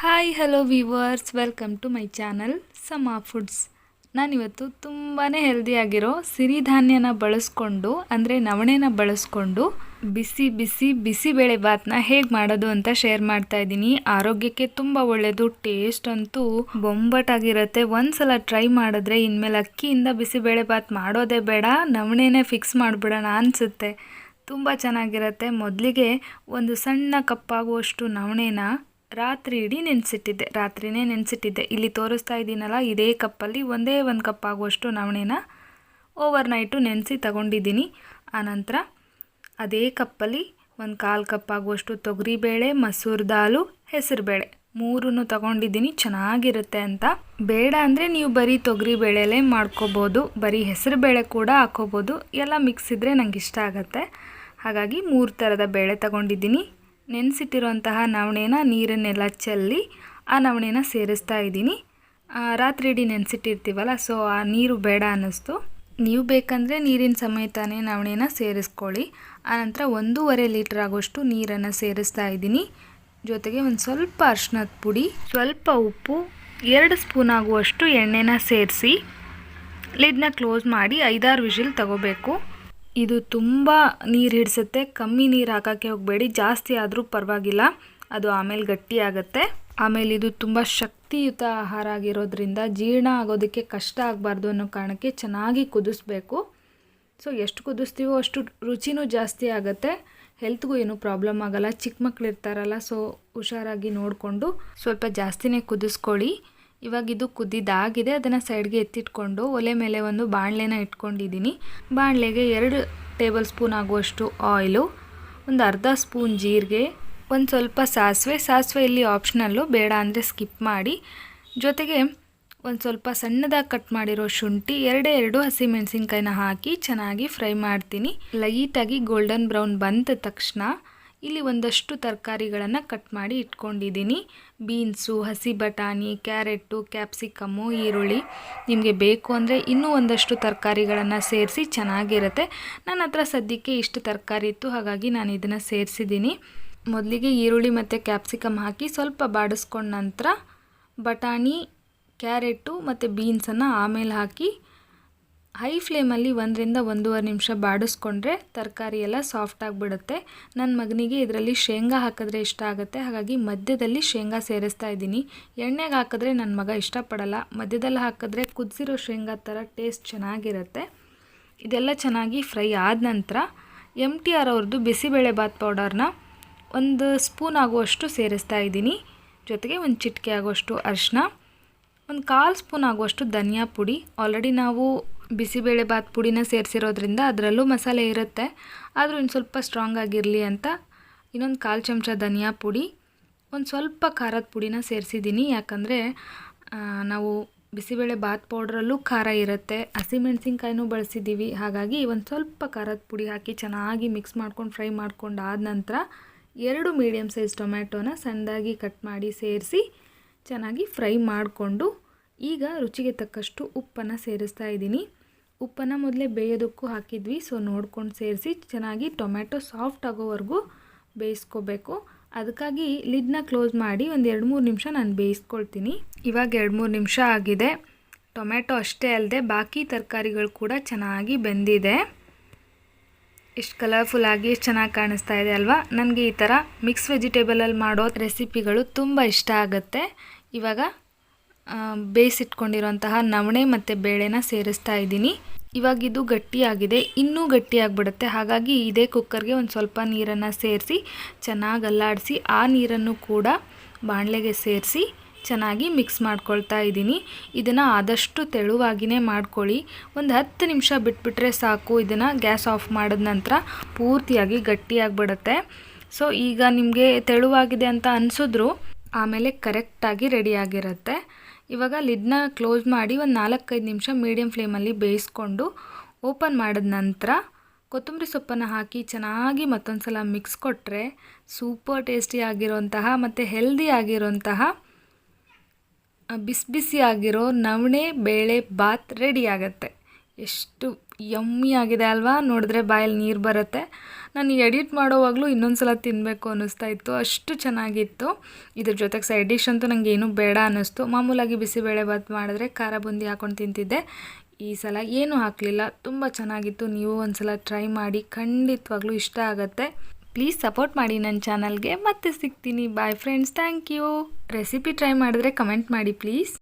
Hi hello viewers welcome to my channel Sama foods ನಾನಿವತ್ತು ತುಂಬಾ ಹೆಲ್ದಿಯಾಗಿರೋ ಸಿರಿಧಾನ್ಯನ ಬಳಸ್ಕೊಂಡು, ಅಂದರೆ ನವಣೆನ ಬಳಸ್ಕೊಂಡು ಬಿಸಿ ಬಿಸಿ ಬಿಸಿಬೇಳೆ ಭಾತ್ನ ಹೇಗೆ ಮಾಡೋದು ಅಂತ ಶೇರ್ ಮಾಡ್ತಾ ಇದ್ದೀನಿ. ಆರೋಗ್ಯಕ್ಕೆ ತುಂಬ ಒಳ್ಳೆಯದು ಟೇಸ್ಟ್ ಅಂತೂ ಬೊಂಬಟಾಗಿರುತ್ತೆ. ಒಂದ್ಸಲ ಟ್ರೈ ಮಾಡಿದ್ರೆ ಇನ್ಮೇಲೆ ಅಕ್ಕಿಯಿಂದ ಬಿಸಿಬೇಳೆ ಭಾತ್ ಮಾಡೋದೇ ಬೇಡ, ನವಣೆನೇ ಫಿಕ್ಸ್ ಮಾಡಿಬಿಡೋಣ ಅನಿಸುತ್ತೆ. ತುಂಬ ಚೆನ್ನಾಗಿರುತ್ತೆ. ಮೊದಲಿಗೆ ಒಂದು ಸಣ್ಣ ಕಪ್ಪಾಗುವಷ್ಟು ನವಣೆನ ರಾತ್ರಿ ಇಡೀ ನೆನೆಸಿಟ್ಟಿದ್ದೆ, ರಾತ್ರಿನೇ ನೆನೆಸಿಟ್ಟಿದ್ದೆ. ಇಲ್ಲಿ ತೋರಿಸ್ತಾ ಇದ್ದೀನಲ್ಲ, ಇದೇ ಕಪ್ಪಲ್ಲಿ ಒಂದೇ ಒಂದು ಕಪ್ ಆಗುವಷ್ಟು ನವಣೆನ ಓವರ್ ನೈಟು ನೆನೆಸಿ ತಗೊಂಡಿದ್ದೀನಿ. ಆನಂತರ ಅದೇ ಕಪ್ಪಲ್ಲಿ ಒಂದು ಕಾಲು ಕಪ್ ಆಗುವಷ್ಟು ತೊಗರಿಬೇಳೆ, ಮಸೂರ್ ದಾಲು, ಹೆಸರುಬೇಳೆ. ಮೂರನ್ನು ತಗೊಂಡಿದ್ದೀನಿ, ಚೆನ್ನಾಗಿರುತ್ತೆ ಅಂತ. ಬೇಡ ಅಂದರೆ ನೀವು ಬರೀ ತೊಗರಿ ಬೇಳೆಲೇ ಮಾಡ್ಕೋಬೋದು, ಬರೀ ಹೆಸರು ಬೇಳೆ ಕೂಡ ಹಾಕೋಬೋದು ಎಲ್ಲ ಮಿಕ್ಸ್ ಇದ್ದರೆ ನಂಗೆ ಇಷ್ಟ ಆಗುತ್ತೆ. ಹಾಗಾಗಿ ಮೂರು ಥರದ ಬೇಳೆ ತಗೊಂಡಿದ್ದೀನಿ. ನೆನೆಸಿಟ್ಟಿರುವಂತಹ ನವಣೆನ ನೀರನ್ನೆಲ್ಲ ಚೆಲ್ಲಿ ಆ ನವಣೆನ ಸೇರಿಸ್ತಾ ಇದ್ದೀನಿ. ರಾತ್ರಿ ಇಡೀ ನೆನೆಸಿಟ್ಟಿರ್ತೀವಲ್ಲ, ಸೊ ಆ ನೀರು ಬೇಡ ಅನ್ನಿಸ್ತು. ನೀವು ಬೇಕಂದರೆ ನೀರಿನ ಸಮೇತನೇ ನವಣೆನ ಸೇರಿಸ್ಕೊಳ್ಳಿ. ಆನಂತರ ಒಂದೂವರೆ ಲೀಟ್ರ್ ಆಗೋಷ್ಟು ನೀರನ್ನು ಸೇರಿಸ್ತಾ ಇದ್ದೀನಿ. ಜೊತೆಗೆ ಒಂದು ಸ್ವಲ್ಪ ಅರ್ಶಿನದ ಪುಡಿ, ಸ್ವಲ್ಪ ಉಪ್ಪು, ಎರಡು ಸ್ಪೂನ್ ಆಗುವಷ್ಟು ಎಣ್ಣೆನ ಸೇರಿಸಿ, ಲಿಡ್ನ ಕ್ಲೋಸ್ ಮಾಡಿ ಐದಾರು ವಿಷಿಲ್ ತಗೋಬೇಕು. ಇದು ತುಂಬ ನೀರು ಹಿಡಿಸುತ್ತೆ. ಕಮ್ಮಿ ನೀರು ಹಾಕೋಕ್ಕೆ ಹೋಗಬೇಡಿ. ಜಾಸ್ತಿ ಆದರೂ ಪರವಾಗಿಲ್ಲ. ಅದು ಆಮೇಲೆ ಗಟ್ಟಿ ಆಗುತ್ತೆ. ಆಮೇಲೆ ಇದು ತುಂಬ ಶಕ್ತಿಯುತ ಆಹಾರ ಆಗಿರೋದ್ರಿಂದ ಜೀರ್ಣ ಆಗೋದಕ್ಕೆ ಕಷ್ಟ ಆಗಬಾರ್ದು ಅನ್ನೋ ಕಾರಣಕ್ಕೆ ಚೆನ್ನಾಗಿ ಕುದಿಸ್ಬೇಕು. ಸೊ, ಎಷ್ಟು ಕುದಿಸ್ತೀವೋ ಅಷ್ಟು ರುಚಿನೂ ಜಾಸ್ತಿ ಆಗುತ್ತೆ. ಹೆಲ್ತ್ಗೂ ಏನೂ ಪ್ರಾಬ್ಲಮ್ ಆಗೋಲ್ಲ. ಚಿಕ್ಕ ಮಕ್ಕಳು ಇರ್ತಾರಲ್ಲ ಸೊ, ಹುಷಾರಾಗಿ ನೋಡಿಕೊಂಡು ಸ್ವಲ್ಪ ಜಾಸ್ತಿನೇ ಕುದಿಸ್ಕೊಳ್ಳಿ. ಇವಾಗ ಇದು ಕುದ್ದಿದ್ದಾಗಿದೆ ಅದನ್ನು ಸೈಡ್ಗೆ ಎತ್ತಿಟ್ಕೊಂಡು ಒಲೆ ಮೇಲೆ ಒಂದು ಬಾಣಲೆನ ಇಟ್ಕೊಂಡಿದ್ದೀನಿ ಬಾಣಲೆಗೆ ಎರಡು ಟೇಬಲ್ ಸ್ಪೂನ್ ಆಗುವಷ್ಟು ಆಯಿಲು ಒಂದು ಅರ್ಧ ಸ್ಪೂನ್ ಜೀರಿಗೆ, ಒಂದು ಸ್ವಲ್ಪ ಸಾಸಿವೆ. ಸಾಸಿವೆ ಇಲ್ಲಿ ಆಪ್ಷನಲ್ಲು ಬೇಡ ಅಂದರೆ ಸ್ಕಿಪ್ ಮಾಡಿ. ಜೊತೆಗೆ ಒಂದು ಸ್ವಲ್ಪ ಸಣ್ಣದಾಗಿ ಕಟ್ ಮಾಡಿರೋ ಶುಂಠಿ, ಎರಡೇ ಎರಡು ಹಸಿಮೆಣಸಿನ್ಕಾಯಿನ ಹಾಕಿ ಚೆನ್ನಾಗಿ ಫ್ರೈ ಮಾಡ್ತೀನಿ. ಲೈಟಾಗಿ ಗೋಲ್ಡನ್ ಬ್ರೌನ್ ಬಂದ ತಕ್ಷಣ ಇಲ್ಲಿ ಒಂದಷ್ಟು ತರಕಾರಿಗಳನ್ನು ಕಟ್ ಮಾಡಿ ಇಟ್ಕೊಂಡಿದ್ದೀನಿ. ಬೀನ್ಸು, ಹಸಿ ಬಟಾಣಿ ಕ್ಯಾರೆಟು ಕ್ಯಾಪ್ಸಿಕಮ್ಮು, ಈರುಳ್ಳಿ. ನಿಮಗೆ ಬೇಕು ಅಂದರೆ ಇನ್ನೂ ಒಂದಷ್ಟು ತರಕಾರಿಗಳನ್ನು ಸೇರಿಸಿ ಚೆನ್ನಾಗಿರುತ್ತೆ. ನನ್ನ ಹತ್ರ ಸದ್ಯಕ್ಕೆ ಇಷ್ಟು ತರಕಾರಿ ಇತ್ತು, ಹಾಗಾಗಿ ನಾನು ಇದನ್ನು ಸೇರಿಸಿದ್ದೀನಿ. ಮೊದಲಿಗೆ ಈರುಳ್ಳಿ ಮತ್ತು ಕ್ಯಾಪ್ಸಿಕಮ್ ಹಾಕಿ ಸ್ವಲ್ಪ ಬಾಡಿಸ್ಕೊಂಡ ನಂತರ ಬಟಾಣಿ ಕ್ಯಾರೆಟು ಮತ್ತು ಬೀನ್ಸನ್ನು ಆಮೇಲೆ ಹಾಕಿ ಹೈ ಫ್ಲೇಮಲ್ಲಿ ಒಂದರಿಂದ ಒಂದೂವರೆ ನಿಮಿಷ ಬಾಡಿಸ್ಕೊಂಡ್ರೆ ತರಕಾರಿ ಎಲ್ಲ ಸಾಫ್ಟ್ ಆಗಿಬಿಡುತ್ತೆ. ನನ್ನ ಮಗನಿಗೆ ಇದರಲ್ಲಿ ಶೇಂಗಾ ಹಾಕಿದ್ರೆ ಇಷ್ಟ ಆಗುತ್ತೆ. ಹಾಗಾಗಿ ಮಧ್ಯದಲ್ಲಿ ಶೇಂಗಾ ಸೇರಿಸ್ತಾ ಇದ್ದೀನಿ. ಎಣ್ಣೆಗೆ ಹಾಕಿದ್ರೆ ನನ್ನ ಮಗ ಇಷ್ಟಪಡಲ್ಲ. ಮಧ್ಯದಲ್ಲಿ ಹಾಕಿದ್ರೆ ಕುದಿಸಿರೋ ಶೇಂಗಾ ಥರ ಟೇಸ್ಟ್ ಚೆನ್ನಾಗಿರುತ್ತೆ. ಇದೆಲ್ಲ ಚೆನ್ನಾಗಿ ಫ್ರೈ ಆದ ನಂತರ ಎಂ ಟಿ ಆರ್ ಅವ್ರದ್ದು ಬಿಸಿಬೇಳೆ ಬಾತ್ ಪೌಡರ್ನ ಒಂದು ಸ್ಪೂನ್ ಆಗುವಷ್ಟು ಸೇರಿಸ್ತಾ ಇದ್ದೀನಿ. ಜೊತೆಗೆ ಒಂದು ಚಿಟಿಕೆ ಆಗುವಷ್ಟು ಅರಿಶಿನ, ಒಂದು ಕಾಲು ಸ್ಪೂನ್ ಆಗುವಷ್ಟು ಧನಿಯಾ ಪುಡಿ. ಆಲ್ರೆಡಿ ನಾವು ಬಿಸಿಬೇಳೆ ಬಾತ್ ಪುಡಿನ ಸೇರಿಸಿರೋದ್ರಿಂದ ಅದರಲ್ಲೂ ಮಸಾಲೆ ಇರುತ್ತೆ. ಆದರೂ ಇನ್ನು ಸ್ವಲ್ಪ ಸ್ಟ್ರಾಂಗ್ ಆಗಿರಲಿ ಅಂತ ಇನ್ನೊಂದು ಕಾಲು ಚಮಚ ಧನಿಯಾ ಪುಡಿ, ಒಂದು ಸ್ವಲ್ಪ ಖಾರದ ಪುಡಿನ ಸೇರಿಸಿದ್ದೀನಿ ಯಾಕಂದರೆ ನಾವು ಬಿಸಿಬೇಳೆ ಬಾತ್ ಪೌಡ್ರಲ್ಲೂ ಖಾರ ಇರುತ್ತೆ. ಹಸಿಮೆಣ್ಸಿನ್ಕಾಯಿನೂ ಬಳಸಿದ್ದೀವಿ ಹಾಗಾಗಿ ಒಂದು ಸ್ವಲ್ಪ ಖಾರದ ಪುಡಿ ಹಾಕಿ ಚೆನ್ನಾಗಿ ಮಿಕ್ಸ್ ಮಾಡ್ಕೊಂಡು ಫ್ರೈ ಮಾಡ್ಕೊಂಡು ಆದ ನಂತರ ಎರಡು ಮೀಡಿಯಮ್ ಸೈಜ್ ಟೊಮ್ಯಾಟೋನ ಸಣ್ಣದಾಗಿ ಕಟ್ ಮಾಡಿ ಸೇರಿಸಿ ಚೆನ್ನಾಗಿ ಫ್ರೈ ಮಾಡಿಕೊಂಡು ಈಗ ರುಚಿಗೆ ತಕ್ಕಷ್ಟು ಉಪ್ಪನ್ನು ಸೇರಿಸ್ತಾ ಇದ್ದೀನಿ. ಉಪ್ಪನ್ನು ಮೊದಲೇ ಬೇಯೋದಕ್ಕೂ ಹಾಕಿದ್ವಿ, ಸೊ ನೋಡ್ಕೊಂಡು ಸೇರಿಸಿ ಚೆನ್ನಾಗಿ ಟೊಮ್ಯಾಟೊ ಸಾಫ್ಟ್ ಆಗೋವರೆಗೂ ಬೇಯಿಸ್ಕೋಬೇಕು. ಅದಕ್ಕಾಗಿ ಲಿಡ್ನ ಕ್ಲೋಸ್ ಮಾಡಿ ಒಂದು ಎರಡು ಮೂರು ನಿಮಿಷ ನಾನು ಬೇಯಿಸ್ಕೊಳ್ತೀನಿ. ಇವಾಗ ಎರಡು ಮೂರು ನಿಮಿಷ ಆಗಿದೆ. ಟೊಮ್ಯಾಟೊ ಅಷ್ಟೇ ಅಲ್ಲದೆ ಬಾಕಿ ತರಕಾರಿಗಳು ಕೂಡ ಚೆನ್ನಾಗಿ ಬೆಂದಿದೆ. ಎಷ್ಟು ಕಲರ್ಫುಲ್ ಆಗಿ ಎಷ್ಟು ಚೆನ್ನಾಗಿ ಕಾಣಿಸ್ತಾ ಇದೆ ಅಲ್ವಾ? ನನಗೆ ಈ ಥರ ಮಿಕ್ಸ್ ವೆಜಿಟೇಬಲಲ್ಲಿ ಮಾಡೋ ರೆಸಿಪಿಗಳು ತುಂಬ ಇಷ್ಟ ಆಗುತ್ತೆ. ಇವಾಗ ಬೇಯಿಸಿಟ್ಕೊಂಡಿರೋಂತಹ ನವಣೆ ಮತ್ತು ಬೇಳೆನ ಸೇರಿಸ್ತಾ ಇದ್ದೀನಿ. ಇವಾಗ ಇದು ಗಟ್ಟಿಯಾಗಿದೆ. ಇನ್ನೂ ಗಟ್ಟಿಯಾಗಿಬಿಡುತ್ತೆ. ಹಾಗಾಗಿ ಇದೇ ಕುಕ್ಕರ್ಗೆ ಒಂದು ಸ್ವಲ್ಪ ನೀರನ್ನು ಸೇರಿಸಿ, ಚೆನ್ನಾಗಿ ಅಲ್ಲಾಡಿಸಿ, ಆ ನೀರನ್ನು ಕೂಡ ಬಾಣಲೆಗೆ ಸೇರಿಸಿ ಚೆನ್ನಾಗಿ ಮಿಕ್ಸ್ ಮಾಡ್ಕೊಳ್ತಾ ಇದ್ದೀನಿ. ಇದನ್ನು ಆದಷ್ಟು ತೆಳುವಾಗಿಯೇ ಮಾಡ್ಕೊಳ್ಳಿ. ಒಂದು ಹತ್ತು ನಿಮಿಷ ಬಿಟ್ಬಿಟ್ರೆ ಸಾಕು. ಇದನ್ನು ಗ್ಯಾಸ್ ಆಫ್ ಮಾಡಿದ ನಂತರ ಪೂರ್ತಿಯಾಗಿ ಗಟ್ಟಿಯಾಗಿಬಿಡುತ್ತೆ. ಸೊ ಈಗ ನಿಮಗೆ ತೆಳುವಾಗಿದೆ ಅಂತ ಅನಿಸಿದ್ರು, ಆಮೇಲೆ ಕರೆಕ್ಟಾಗಿ ರೆಡಿಯಾಗಿರುತ್ತೆ ಇವಾಗ ಲಿಡ್ನ ಕ್ಲೋಸ್ ಮಾಡಿ ಒಂದು ನಾಲ್ಕೈದು ನಿಮಿಷ ಮೀಡಿಯಮ್ ಫ್ಲೇಮಲ್ಲಿ ಬೇಯಿಸ್ಕೊಂಡು ಓಪನ್ ಮಾಡಿದ ನಂತರ ಕೊತ್ತಂಬರಿ ಸೊಪ್ಪನ್ನು ಹಾಕಿ ಚೆನ್ನಾಗಿ ಮತ್ತೊಂದು ಸಲ ಮಿಕ್ಸ್ ಕೊಟ್ಟರೆ ಸೂಪರ್ ಟೇಸ್ಟಿ ಮತ್ತು ಹೆಲ್ದಿ ಆಗಿರೋಂತಹ ಬಿಸಿ ಬಿಸಿ ಆಗಿರೋ ನವಣೆ ಬೇಳೆ ಬಾತ್ ರೆಡಿ ಆಗುತ್ತೆ. ಎಷ್ಟು ಯಮ್ಮಿ ಆಗಿದೆ ಅಲ್ವಾ? ನೋಡಿದ್ರೆ ಬಾಯಲ್ಲಿ ನೀರು ಬರುತ್ತೆ. ನಾನು ಎಡಿಟ್ ಮಾಡೋವಾಗಲೂ ಇನ್ನೊಂದು ಸಲ ತಿನ್ನಬೇಕು ಅನ್ನಿಸ್ತಾ ಇತ್ತು. ಅಷ್ಟು ಚೆನ್ನಾಗಿತ್ತು. ಇದ್ರ ಜೊತೆಗೆ ಸೈಡ್ ಡಿಶ್ ಅಂತೂ ನನಗೆ ಏನೂ ಬೇಡ ಅನ್ನಿಸ್ತು. ಮಾಮೂಲಾಗಿ ಬಿಸಿಬೇಳೆ ಭಾತ್ ಮಾಡಿದ್ರೆ ಖಾರ ಬುಂದಿ ಹಾಕೊಂಡು ತಿಂತಿದ್ದೆ. ಈ ಸಲ ಏನೂ ಹಾಕಲಿಲ್ಲ. ತುಂಬ ಚೆನ್ನಾಗಿತ್ತು. ನೀವು ಒಂದು ಸಲ ಟ್ರೈ ಮಾಡಿ ಖಂಡಿತವಾಗ್ಲೂ ಇಷ್ಟ ಆಗುತ್ತೆ. ಪ್ಲೀಸ್ ಸಪೋರ್ಟ್ ಮಾಡಿ ನನ್ನ ಚಾನಲ್ಗೆ ಮತ್ತೆ ಸಿಗ್ತೀನಿ. Bye friends thank you recipe try ಮಾಡಿದ್ರೆ ಕಮೆಂಟ್ ಮಾಡಿ ಪ್ಲೀಸ್